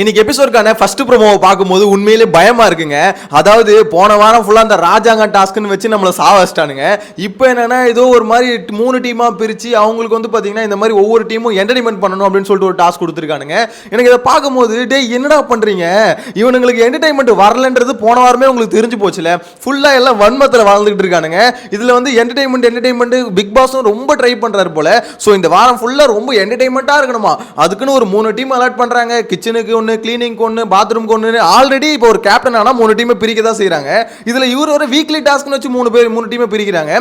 இன்னைக்கு எபிசோட்கான ஃபர்ஸ்ட் ப்ரோமோவை பார்க்கும்போது உண்மையிலே பயமா இருக்குங்க. அதாவது போன வாரம் ஃபுல்லா அந்த ராஜாங்க டாஸ்க்னு வச்சு நம்மள சாவச்சிட்டானுங்க இப்போ என்னன்னா ஏதோ ஒரு மாதிரி மூணு டீமா பிரிச்சு அவங்களுக்கு வந்து பாத்தீங்கன்னா இந்த மாதிரி ஒவ்வொரு டீமும் என்டர்டைன்மெண்ட் பண்ணணும் அப்படின்னு சொல்லிட்டு ஒரு டாஸ்க் கொடுத்துருக்கானுங்க. எனக்கு இதை பார்க்கும்போது டேய் என்னடா பண்றீங்க? இவனுங்களுக்கு என்டர்டைன்மெண்ட் வரலன்றது போன வாரமே உங்களுக்கு தெரிஞ்சு போச்சுல. ஃபுல்லா எல்லாம் வன்மத்தில் வாழ்ந்துகிட்டு இருக்கானுங்க. இதுல வந்து என்டர்டைன்மெண்ட் என்டர்டைன்மெண்ட் பிக் பாஸும் ரொம்ப ட்ரை பண்றாரு போல. ஸோ இந்த வாரம் ஃபுல்லா ரொம்ப என்டர்டைன்மெண்ட்டாக இருக்கணுமா? அதுக்குன்னு ஒரு மூணு டீம் அலாட் பண்றாங்க. கிச்சனுக்கு ஒன்று கிளீனிங்க்கு ஒன்று பாத்ரூம்க்கு ஒன்று ஆல்ரெடி இப்போ ஒரு கேப்டன் ஆனால் மூணு டீமை பிரிக்க தான் செய்கிறாங்க இதில் இவர் ஒரு வீக்லி டாஸ்க்னு வச்சு மூணு பேர் மூணு டீமை பிரிக்கிறாங்க.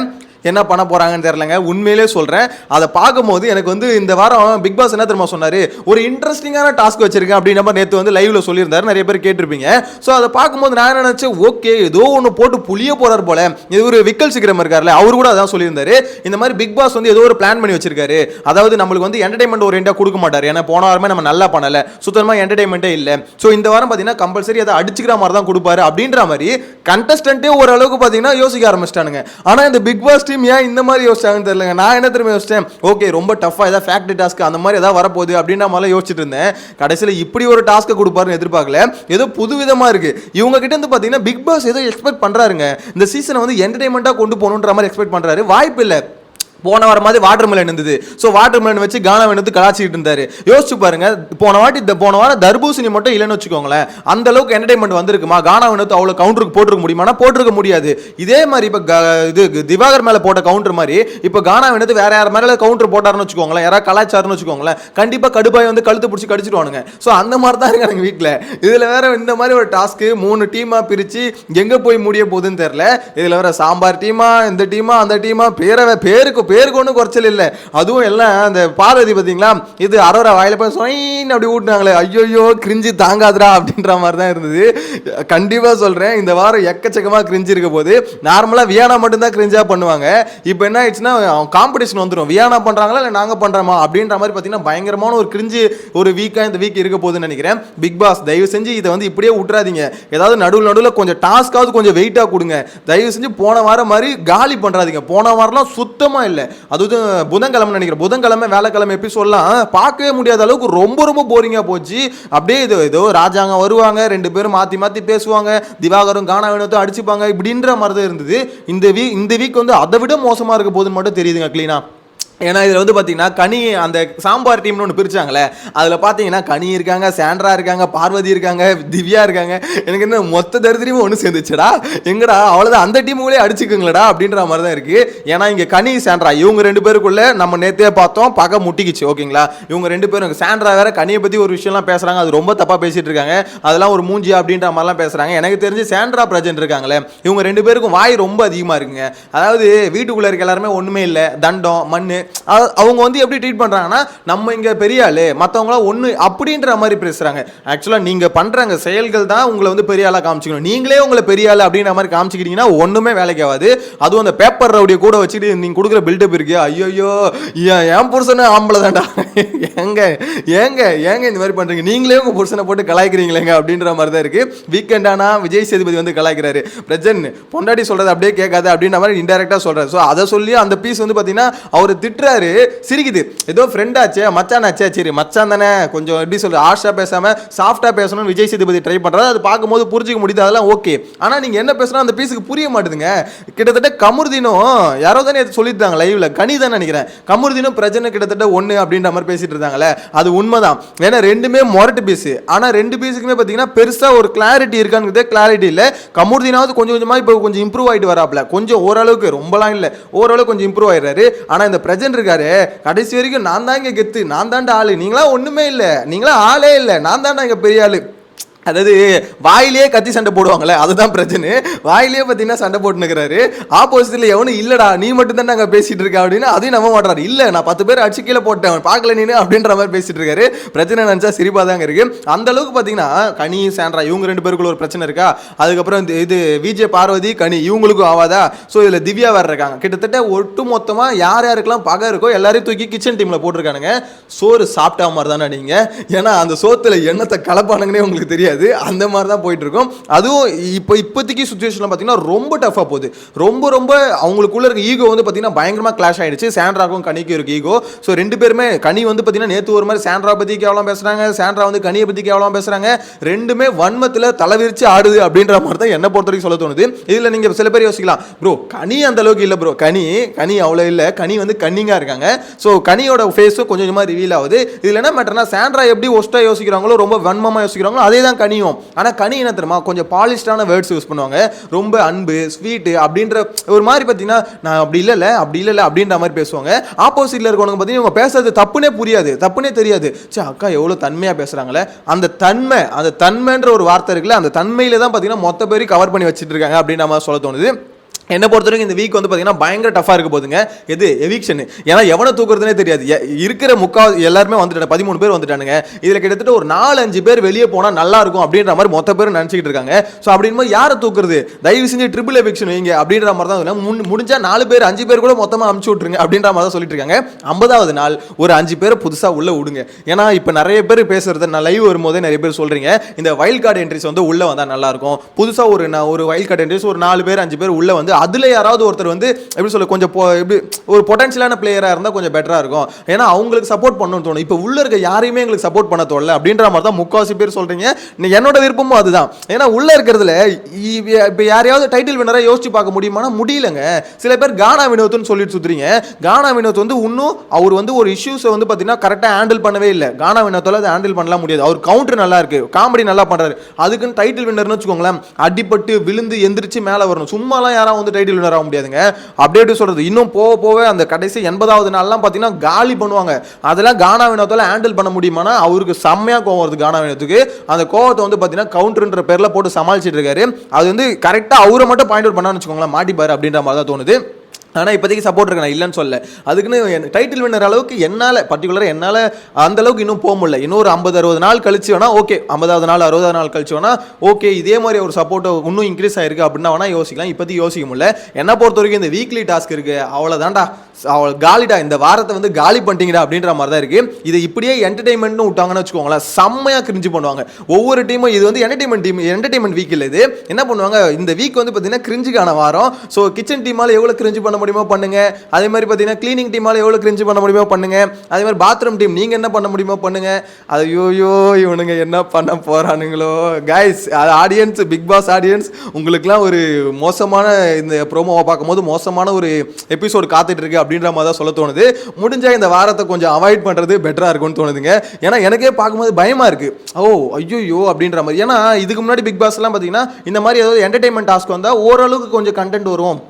என்ன பண்ண போறாங்கன்னு தெரியலங்க. உண்மையிலே சொல்றேன். அதை பார்க்கும்போது எனக்கு வந்து இந்த வாரம் பிக் பாஸ் என்ன தெரியுமா சொன்னாரு? ஒரு இன்ட்ரெஸ்டிங்கான டாஸ்க் வச்சிருக்கேன் அப்படின்ற மாதிரி நேற்று வந்து லைவ்ல சொல்லியிருந்தாரு. நிறைய பேர் கேட்டிருப்பீங்க. ஸோ அதை பார்க்கும்போது நான் என்ன நினைச்சேன்? ஓகே ஏதோ ஒன்று போட்டு புளிய போறார் போல. இது ஒரு விக்கல் சிக்கிரம் இருக்கார்ல அவர் கூட அதான் சொல்லியிருந்தாரு. இந்த மாதிரி பிக் பாஸ் வந்து ஏதோ ஒரு பிளான் பண்ணி வச்சிருக்காரு. அதாவது நம்மளுக்கு வந்து என்டர்டைன்மெண்ட் ஓரியண்டா கொடுக்க மாட்டார். ஏன்னா போன வாரமே நம்ம நல்லா பண்ணல. சுத்தமா என்டர்டைன்மெண்ட்டே இல்லை. ஸோ இந்த வாரம் பார்த்தீங்கன்னா கம்பல்சரி அதை அடிச்சுக்கிற மாதிரி தான் கொடுப்பாரு அப்படின்ற மாதிரி கண்டஸ்டன்ட்டே ஓரளவுக்கு பார்த்தீங்கன்னா யோசிக்க ஆரம்பிச்சிட்டானுங்க. ஆனால் இந்த பிக் பாஸ் டீம் ஏன் இந்த மாதிரி யோசிச்சாங்கன்னு தெரியலங்க. நான் என்ன திரும்ப யோசிச்சேன்? ஓகே ரொம்ப டஃப்பாக ஏதாவது ஃபேக்ட்ரி டாஸ்க் அந்த மாதிரி ஏதாவது வரப்போகுது அப்படின்னு மாதிரிலாம் யோசிச்சுட்டு இருந்தேன். கடைசியில் இப்படி ஒரு டாஸ்க்கை கொடுப்பாருன்னு எதிர்பார்க்கல. ஏதோ புதுவிதமாக இருக்குது இவங்க கிட்ட இருந்து பார்த்தீங்கன்னா பிக் பாஸ் ஏதோ எக்ஸ்பெக்ட் பண்ணுறாருங்க இந்த சீசனை வந்து என்டர்டைன்மெண்ட்டாக கொண்டு போகணுன்ற மாதிரி எக்ஸ்பெக்ட் பண்ணுறாரு வாய்ப்பு இல்லை. போன வாரம் மாதிரி வாட்டர் மெலன் இருந்தது. ஸோ வாட்டர் மெலன் வச்சு கானா வந்து கலாச்சிட்டு இருந்தாரு. யோசிச்சு பாருங்க போன வாட்டி இந்த போன வாரம் தர்பூசணி மட்டும் இல்லைன்னு வச்சுக்கோங்களேன். அந்த அளவுக்கு என்டர்டைன்மெண்ட் வந்திருக்குமா? கானா வந்து அவ்வளோ கவுண்டருக்கு போட்டிருக்க முடியுமானா? போட்டிருக்க முடியாது. இதே மாதிரி இப்போ இது திவாகர் மேலே போட்ட கவுண்டர் மாதிரி இப்போ கானா வந்து வேற யார் மேலே கவுண்டர் போட்டாருன்னு வச்சுக்கோங்களேன். யாராவது கலாச்சாரம்னு வச்சுக்கோங்களேன். கண்டிப்பாக கடுப்பாய் வந்து கழுத்து பிடிச்சி கடிச்சிடுவானுங்க. ஸோ அந்த மாதிரி தான் இருக்காங்க வீட்டில் இதில் வேற இந்த மாதிரி ஒரு டாஸ்க்கு மூணு டீமாக பிரித்து எங்கே போய் முடிய போகுதுன்னு தெரில இதில் வேற சாம்பார் டீமா இந்த டீமா அந்த டீமா பேரவை பேருக்கு பேருக்கு ஒன்றும் குறைச்சல் இல்லை. அதுவும் எல்லாம் அந்த பார்வதி பார்த்தீங்களா? இது அரோரா வாயில போய் சொயின்னு அப்படி ஊட்டினாங்களே. ஐயோயோ கிரிஞ்சு தாங்காதுடா அப்படின்ற மாதிரி தான் இருந்தது. கண்டிப்பாக சொல்கிறேன் இந்த வாரம் எக்கச்சக்கமாக கிரிஞ்சு இருக்க போது நார்மலாக வியானா மட்டும்தான் கிரிஞ்சாக பண்ணுவாங்க. இப்போ என்ன ஆயிடுச்சுன்னா காம்படிஷன் வந்துடும் வியானா பண்ணுறாங்களா இல்லை நாங்கள் பண்ணுறோமா அப்படின்ற மாதிரி பார்த்தீங்கன்னா பயங்கரமான ஒரு கிரிஞ்சு ஒரு வீக்காக இந்த வீக் இருக்க போகுதுன்னு நினைக்கிறேன். பிக் பாஸ் தயவு செஞ்சு இதை வந்து இப்படியே விட்றாதீங்க ஏதாவது நடுவில் நடுவில் கொஞ்சம் டாஸ்க்காவது கொஞ்சம் வெயிட்டாக கொடுங்க. தயவு செஞ்சு போன வாரம் மாதிரி காலி பண்ணுறாதீங்க போன வாரம்லாம் சுத்தமாக இல்லை. இல்லை. அதுவும் புதன்கிழமை நினைக்கிறேன். புதன்கிழமை வேலைக்கிழமை எபிசோட்லாம் பார்க்கவே முடியாத அளவுக்கு ரொம்ப ரொம்ப போரிங்காக போச்சு. அப்படியே இது ஏதோ ராஜாங்க வருவாங்க ரெண்டு பேரும் மாற்றி மாற்றி பேசுவாங்க. திவாகரும் கானா வேணத்தும் அடிச்சுப்பாங்க இப்படின்ற மாதிரி தான் இருந்தது. இந்த வீக் இந்த வீக் வந்து அதை விட மோசமாக இருக்க போதுன்னு மட்டும் தெரியுதுங்க க்ளீனாக ஏன்னா இதில் வந்து பார்த்தீங்கன்னா கனி அந்த சாம்பார் டீம்னு ஒன்று பிரிச்சாங்களே அதில் பார்த்தீங்கன்னா கனி இருக்காங்க சாண்ட்ரா இருக்காங்க பார்வதி இருக்காங்க திவ்யா இருக்காங்க. எனக்கு என்ன மொத்த தரித்திரமும் ஒன்று சேர்ந்துச்சுடா. எங்கடா அவ்வளோதான் அந்த டீமுகளே அடிச்சுக்குங்களடா அப்படின்ற மாதிரி தான் இருக்குது ஏன்னா இங்கே கனி சாண்ட்ரா இவங்க ரெண்டு பேருக்குள்ளே நம்ம நேற்றே பார்த்தோம் பகை முட்டிக்கிச்சு ஓகேங்களா? இவங்க ரெண்டு பேரும் சாண்ட்ரா வேற கனியை பற்றி ஒரு விஷயம்லாம் பேசுகிறாங்க அது ரொம்ப தப்பாக பேசிகிட்டு இருக்காங்க. அதெல்லாம் ஒரு மூஞ்சி அப்படின்ற மாதிரிலாம் பேசுகிறாங்க எனக்கு தெரிஞ்சு சாண்ட்ரா பிரஜன் இருக்காங்களே இவங்க ரெண்டு பேருக்கும் வாய் ரொம்ப அதிகமாக இருக்குங்க. அதாவது வீட்டுக்குள்ளே இருக்க எல்லாருமே ஒன்றுமே இல்லை. தண்டம் மண் அவங்க வந்து எப்படி ட்ரீட் பண்ணுறாங்கன்னா நம்ம இங்கே பெரிய ஆள் மற்றவங்களாம் ஒன்று அப்படின்ற மாதிரி பேசுகிறாங்க ஆக்சுவலாக நீங்கள் பண்ணுறாங்க செயல்கள் தான் உங்களை வந்து பெரிய ஆளாக காமிச்சிக்கணும். நீங்களே உங்களை பெரிய ஆள் அப்படின்ற மாதிரி காமிச்சிக்கிட்டீங்கன்னா ஒன்றுமே வேலைக்கு ஆகாது. அதுவும் அந்த பேப்பர் ரவுடியை கூட வச்சுட்டு நீங்கள் கொடுக்குற பில்டப் இருக்கு. ஐயோ என் புருஷனே ஆம்பளை தான்டா ஏங்க ஏங்க ஏங்க இந்த மாதிரி பண்ணுறீங்க நீங்களே உங்கள் புருஷனை போட்டு கலாய்க்கிறீங்களேங்க அப்படின்ற மாதிரி தான் இருக்குது வீக்கெண்ட் ஆனால் விஜய் சேதுபதி வந்து கலாய்க்கிறாரு. பிரஜன் பொண்டாட்டி சொல்கிறது அப்படியே கேட்காது அப்படின்ற மாதிரி இன்டெரக்டாக சொல்கிறார் ஸோ அதை சொல்லி அந்த பீஸ் வந்து பார்த்தீங்கன்னா அவர் திட்டுறாரு. சிரிக்குது. ஏதோ ஃப்ரெண்டாச்சே மச்சானாச்சே சரி மச்சான் தானே. கொஞ்சம் எப்படி சொல்ற ஆஷா பேசாம சாஃப்டா பேசணும்னு விஜய் சேதுபதி ட்ரை பண்றாரு. அது பார்க்கும்போது புரிஞ்சுக்க முடியுது அதெல்லாம் ஓகே ஆனா நீங்க என்ன பேசுனா அந்த பீஸுக்கு புரிய மாட்டேதுங்க. கிட்டத்தட்ட கமுர்தீனும் யாரோ தானே சொல்லியிருந்தாங்க லைவ்ல கனி தான் நினைக்கிறேன். கமுர்தீனும் பிரஜனை கிட்டத்தட்ட ஒன்று அப்படின்ற மாதிரி பேசிட்டு இருந்தாங்களே அது உண்மைதான். ஏன்னா ரெண்டுமே மொரட்டு பீஸ் ஆனால் ரெண்டு பீஸுக்குமே பார்த்தீங்கன்னா பெருசாக ஒரு கிளாரிட்டி இருக்கான்னு கிளாரிட்டி இல்லை. கமுர்தீனாவது கொஞ்சம் கொஞ்சமாக இப்போ கொஞ்சம் இம்ப்ரூவ் ஆகிட்டு வராப்ல. கொஞ்சம் ஓரளவுக்கு ரொம்பலாம் இல்லை. ஓரளவுக்கு கொஞ்சம் இம்ப்ரூவ் ஆயிடுறாரு. ஆனால் இந்த பிரஜன் இருக்காரு. கடைசி வரைக்கும் நான் தான் இங்கே கெத்து. நான் தான்டா ஆளு. நீங்களா ஒன்றுமே இல்லை. நீங்களா ஆளே இல்லை. நான் தாண்டா இங்கே பெரிய ஆளு. அதாவது வாயிலேயே கத்தி சண்டை போடுவாங்களே அதுதான் பிரச்சனை. வாயிலேயே பார்த்தீங்கன்னா சண்டை போட்டுனுக்கிறாரு ஆப்போசிட்டில் எவனும் இல்லைடா நீ மட்டும் தான் நாங்கள் பேசிகிட்டு இருக்க அப்படின்னு அதையும் நம்ப மாட்டாரு. இல்லை நான் பத்து பேர் அடிச்சு கீழே போட்டேன் பார்க்கல நீனு அப்படின்ற மாதிரி பேசிகிட்டு இருக்காரு. பிரச்சனை நினச்சா சிரிப்பாக தாங்க இருக்கு. அந்த அளவுக்கு பார்த்தீங்கன்னா கனி சாண்ட்ரா இவங்க ரெண்டு பேருக்குள்ள ஒரு பிரச்சனை இருக்கா? அதுக்கப்புறம் இந்த இது விஜய் பார்வதி கனி இவங்களுக்கும் ஆவாதா? ஸோ இதில் திவ்யா வேறு இருக்காங்க. கிட்டத்தட்ட ஒட்டு மொத்தமாக யார் யாருக்கெல்லாம் பகை இருக்கோ எல்லாரையும் தூக்கி கிச்சன் டீமில் போட்டிருக்கானுங்க. சோறு சாப்பிட்டா மாதிரி தானே நீங்கள் ஏன்னா அந்த சோத்தில் எண்ணத்தை கலப்பானுங்கன்னே உங்களுக்கு தெரியாது. முடியாது அந்த மாதிரி தான் போயிட்டு இருக்கும் அதுவும் இப்போ இப்போதைக்கு சுச்சுவேஷனில் பார்த்தீங்கன்னா ரொம்ப டஃபாக போகுது. ரொம்ப ரொம்ப அவங்களுக்குள்ள இருக்க ஈகோ வந்து பார்த்தீங்கன்னா பயங்கரமாக கிளாஷ் ஆயிடுச்சு. சாண்ட்ராக்கும் கனிக்கும் இருக்கு ஈகோ ஸோ ரெண்டு பேருமே கனி வந்து பார்த்தீங்கன்னா நேற்று ஒரு மாதிரி சாண்ட்ரா பற்றி கேவலம் பேசுகிறாங்க சாண்ட்ரா வந்து கனியை பற்றி கேவலம் பேசுகிறாங்க ரெண்டுமே வன்மத்தில் தலைவிரிச்சு ஆடுது அப்படின்ற மாதிரி தான் என்ன பொறுத்த வரைக்கும் சொல்ல தோணுது. இதில் நீங்கள் சில பேர் யோசிக்கலாம். ப்ரோ கனி அந்த அளவுக்கு இல்லை ப்ரோ கனி கனி அவ்வளோ இல்லை. கனி வந்து கன்னிங்காக இருக்காங்க. ஸோ கனியோட ஃபேஸும் கொஞ்சம் கொஞ்சமாக ரிவீல் ஆகுது. இதில் என்ன மேட்டர்னா சாண்ட்ரா எப்படி ஒஸ்ட்டாக யோசிக்கிறாங்களோ ரொம்ப வன்மமாக யோசிக்கிறாங்களோ அதே தான் கனியும். ஆனால் கனி என்ன தெரியுமா? கொஞ்சம் பாலிஷ்டான வேர்ட்ஸ் யூஸ் பண்ணுவாங்க. ரொம்ப அன்பு ஸ்வீட்டு அப்படின்ற ஒரு மாதிரி பார்த்தீங்கன்னா நான் அப்படி இல்லைல்ல அப்படி இல்லைல்ல அப்படின்ற மாதிரி பேசுவாங்க. ஆப்போசிட்டில் இருக்கவங்க பார்த்தீங்கன்னா இவங்க பேசுறது தப்புனே புரியாது தப்புனே தெரியாது. சே அக்கா எவ்வளோ தன்மையாக பேசுகிறாங்களே அந்த தன்மை அந்த தன்மைன்ற ஒரு வார்த்தை இருக்குல்ல அந்த தன்மையில தான் பார்த்தீங்கன்னா மொத்த பேரையும் கவர் பண்ணி வச்சுட்டு இருக்காங்க அப்படின்ற மாதிரி சொல்ல தோணுது. என்னை பொறுத்த வரைக்கும் இந்த வீக் வந்து பார்த்தீங்கன்னா பயங்கர டஃபாக இருக்க போதுங்க எது? எவிக்ஷன் ஏன்னா எவனை தூக்குறதுனே தெரியாது. இருக்கிற முக்கால் எல்லாருமே வந்துட்டாங்க. பதிமூணு பேர் வந்துட்டானுங்க. இதில் கிட்டத்தட்ட ஒரு நாலு அஞ்சு பேர் வெளியே போனால் நல்லா இருக்கும் அப்படின்ற மாதிரி மொத்த பேர் நினச்சிக்கிட்டு இருக்காங்க. ஸோ அப்படின் யாரை தூக்குறது? தயவு செஞ்சு ட்ரிபிள் எவிக்ஷன் வைங்க அப்படின்ற மாதிரி தான் சொன்னேன். முன் முடிஞ்சால் நாலு பேர் அஞ்சு பேர் கூட மொத்தமாக அமுச்சு விட்ருங்க அப்படின்ற மாதிரி தான் சொல்லிட்டு இருக்காங்க. ஐம்பதாவது நாள் ஒரு அஞ்சு பேர் புதுசாக உள்ளே விடுங்க. ஏன்னா இப்போ நிறைய பேர் பேசுறது நான் லைவ் வரும்போதே நிறைய பேர் சொல்கிறீங்க இந்த வைல்ட் கார்டு என்ட்ரிஸ் வந்து உள்ளே வந்தால் நல்லாயிருக்கும் புதுசாக ஒரு நான் ஒரு வைல்ட் கார்டு என்ட்ரிஸ் ஒரு நாலு பேர் அஞ்சு பேர் உள்ளே வந்து அதில் யாராவது ஒருத்தர் வந்து எப்படி சொல்ல கொஞ்சம் எப்படி ஒரு பொட்டன்ஷியலான பிளேயராக இருந்தால் கொஞ்சம் பெட்டராக இருக்கும். ஏன்னா அவங்களுக்கு சப்போர்ட் பண்ணணும்னு தோணும். இப்போ உள்ள இருக்க யாரையுமே எங்களுக்கு சப்போர்ட் பண்ண தோணல அப்படின்ற மாதிரி தான் முக்காவாசி பேர் சொல்கிறீங்க என்னோட விருப்பமும் அதுதான். ஏன்னா உள்ள இருக்கிறதுல இப்போ யாரையாவது டைட்டில் வினராக யோசிச்சு பார்க்க முடியுமானா முடியலங்க. சில பேர் கானா வினோத்னு சொல்லிட்டு சுற்றுறீங்க கானா வினோத் வந்து இன்னும் அவர் வந்து ஒரு இஷ்யூஸை வந்து பார்த்தீங்கன்னா கரெக்டாக ஹேண்டில் பண்ணவே இல்லை. கானா வினோத்தால் அதை ஹேண்டில் பண்ணலாம் முடியாது. அவர் கவுண்டர் நல்லா இருக்கு. காமெடி நல்லா பண்ணுறாரு அதுக்குன்னு டைட்டில் வின்னர்னு வச்சுக்கோங்களேன் அடிபட்டு விழுந்து எந்திரிச்சு மேலே வரணும். சும்மாலாம் யாராவது வந்து டைட்டில் வினர் ஆக முடியாதுங்க. அப்படியே சொல்கிறது சொல்றது இன்னும் போக போக அந்த கடைசி எண்பதாவது நாள்லாம் பார்த்தீங்கன்னா காலி பண்ணுவாங்க. அதெல்லாம் கானா வினோத்தால ஹேண்டில் பண்ண முடியுமானா அவருக்கு செம்மையா கோவம் வருது கானா வினோத்துக்கு. அந்த கோவத்தை வந்து பார்த்தீங்கன்னா கவுண்டர்ன்ற பேர்ல போட்டு சமாளிச்சிட்டு இருக்காரு. அது வந்து கரெக்டாக அவரை மட்டும் பாயிண்ட் அவுட் பண்ணான்னு வச்சுக்கோங்களேன். மாட்டிப்பாரு அப்படின்ற மாதிரி தான் தோணுது. ஆனால் இப்போதைக்கு சப்போர்ட் இருக்கு? நான் இல்லைன்னு சொல்ல அதுக்குன்னு டைட்டில் வின்னர் அளவுக்கு என்னால் பர்டிகுலராக என்னால் அந்த அளவுக்கு இன்னும் போக முடியல. இன்னொரு ஐம்பது அறுபது நாள் கழிச்சு வேணா ஓகே ஐம்பதாவது நாள் அறுபதாவது நாள் கழிச்சு வேணா ஓகே இதே மாதிரி ஒரு சப்போர்ட் இன்னும் இன்க்ரீஸ் ஆயிருக்கு அப்படின்னா வேணா யோசிக்கலாம். இப்போதைக்கு யோசிக்க முடியல. என்னை பொறுத்த வரைக்கும் இந்த வீக்லி டாஸ்க் இருக்குது அவ்வளோதான்டா அவள் காலிடா. இந்த வாரத்தை வந்து காலி பண்ணிட்டீங்கடா அப்படின்ற மாதிரி தான் இருக்குது இது இப்படியே என்டர்டைன்மெண்ட்னு விட்டாங்கன்னு வச்சுக்கோங்களேன் செம்மையாக கிரிஞ்சு பண்ணுவாங்க. ஒவ்வொரு டீமும் இது வந்து என்டர்டைன்மெண்ட் டீம் என்டர்டைன்மெண்ட் வீக் இல்லை இது. என்ன பண்ணுவாங்க? இந்த வீக் வந்து பார்த்தீங்கன்னா கிரிஞ்சுக்கான வாரம். ஸோ கிச்சன் டீமால் எவ்வளோ கிரிஞ்சு பண்ண முடியுமோ பண்ணுங்க. அதே மாதிரி பார்த்தீங்கன்னா க்ளீனிங் டீமால் எவ்வளோ கிரிஞ்சு பண்ண முடியுமோ பண்ணுங்க. அதே மாதிரி பாத்ரூம் டீம் நீங்கள் என்ன பண்ண முடியுமோ பண்ணுங்க. ஐயோயோ இவனுங்க என்ன பண்ண போறானுங்களோ. கைஸ் அது ஆடியன்ஸ் பிக் பாஸ் ஆடியன்ஸ் உங்களுக்குலாம் ஒரு மோசமான இந்த ப்ரோமோவை பார்க்கும்போது மோசமான ஒரு எபிசோடு காத்துட்டு இருக்கு அப்படின்ற மாதிரி தான் சொல்ல தோணுது. முடிஞ்சா இந்த வாரத்தை கொஞ்சம் அவாய்ட் பண்றது பெட்டரா இருக்கும்னு தோணுதுங்க. ஏன்னா எனக்கே பார்க்கும்போது பயமா இருக்கு. ஓ ஐயோயோ அப்படின்ற மாதிரி. ஏன்னா இதுக்கு முன்னாடி பிக் பாஸ்லாம் பார்த்தீங்கன்னா இந்த மாதிரி ஏதாவது என்டர்டைன்மெண்ட் டாஸ்க் வந்தால் ஓரளவுக்கு கொஞ்சம் கண்டென்ட் வரும்.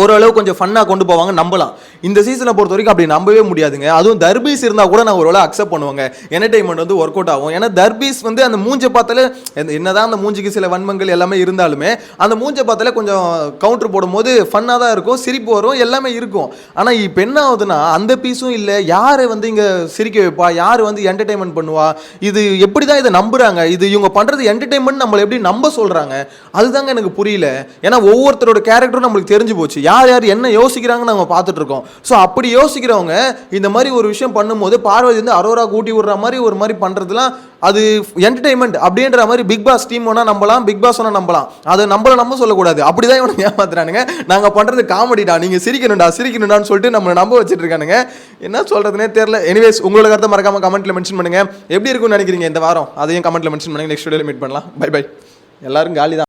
ஓரளவு கொஞ்சம் ஃபன்னாக கொண்டு போவாங்க நம்பலாம். இந்த சீசனை பொறுத்த வரைக்கும் அப்படி நம்பவே முடியாதுங்க. அதுவும் தர்பீஸ் இருந்தால் கூட நான் ஓரளவு அக்செப்ட் பண்ணுவாங்க. என்டர்டைன்மெண்ட் வந்து ஒர்க் அவுட் ஆகும். ஏன்னா தர்பீஸ் வந்து அந்த மூஞ்சை பார்த்தாலே என்னதான் அந்த மூஞ்சிக்கு சில வன்மங்கள் எல்லாமே இருந்தாலுமே அந்த மூஞ்சை பார்த்தாலே கொஞ்சம் கவுண்டர் போடும்போது ஃபன்னாக தான் இருக்கும் சிரிப்பு வரும் எல்லாமே இருக்கும். ஆனால் இப்போ என்ன ஆகுதுன்னா அந்த பீஸும் இல்லை. யார் வந்து இங்கே சிரிக்க வைப்பா? யார் வந்து என்டர்டைன்மெண்ட் பண்ணுவா? இது எப்படி தான் இதை நம்புறாங்க? இது இவங்க பண்ணுறது என்டர்டைன்மெண்ட் நம்மளை எப்படி நம்ப சொல்கிறாங்க அதுதாங்க எனக்கு புரியல. ஏன்னா ஒவ்வொருத்தரோட கேரக்டரும் நம்மளுக்கு தெரிஞ்சு போச்சு. யார் யார் என்ன யோசிக்கிறாங்கன்னு நம்ம பார்த்துட்டு இருக்கோம் ஸோ அப்படி யோசிக்கிறவங்க இந்த மாதிரி ஒரு விஷயம் பண்ணும்போது பார்வதி வந்து அரோரா கூட்டி விடுற மாதிரி ஒரு மாதிரி பண்ணுறதுலாம் அது என்டர்டைன்மெண்ட் அப்படின்ற மாதிரி பிக் பாஸ் டீம் ஒன்றா நம்பலாம் பிக் பாஸ் ஒன்றா நம்பலாம். அதை நம்மள நம்ப சொல்லக்கூடாது. அப்படி தான் இவனை ஏமாத்துறானுங்க. நாங்கள் பண்ணுறது காமெடிடா நீங்கள் சிரிக்கணும்டா சிரிக்கணும்டான்னு சொல்லிட்டு நம்மளை நம்ப வச்சுட்டு இருக்கானுங்க என்ன சொல்கிறதுனே தெரியல எனிவேஸ் உங்களோட கருத்தை மறக்காமல் கமெண்ட்டில் மென்ஷன் பண்ணுங்கள் எப்படி இருக்கும்னு நினைக்கிறீங்க இந்த வாரம்? அதையும் கமெண்ட்டில் மென்ஷன் பண்ணுங்க. நெக்ஸ்ட் வீடியோவில் மீட் பண்ணலாம். பை பை எல்லாரும் காலி தான்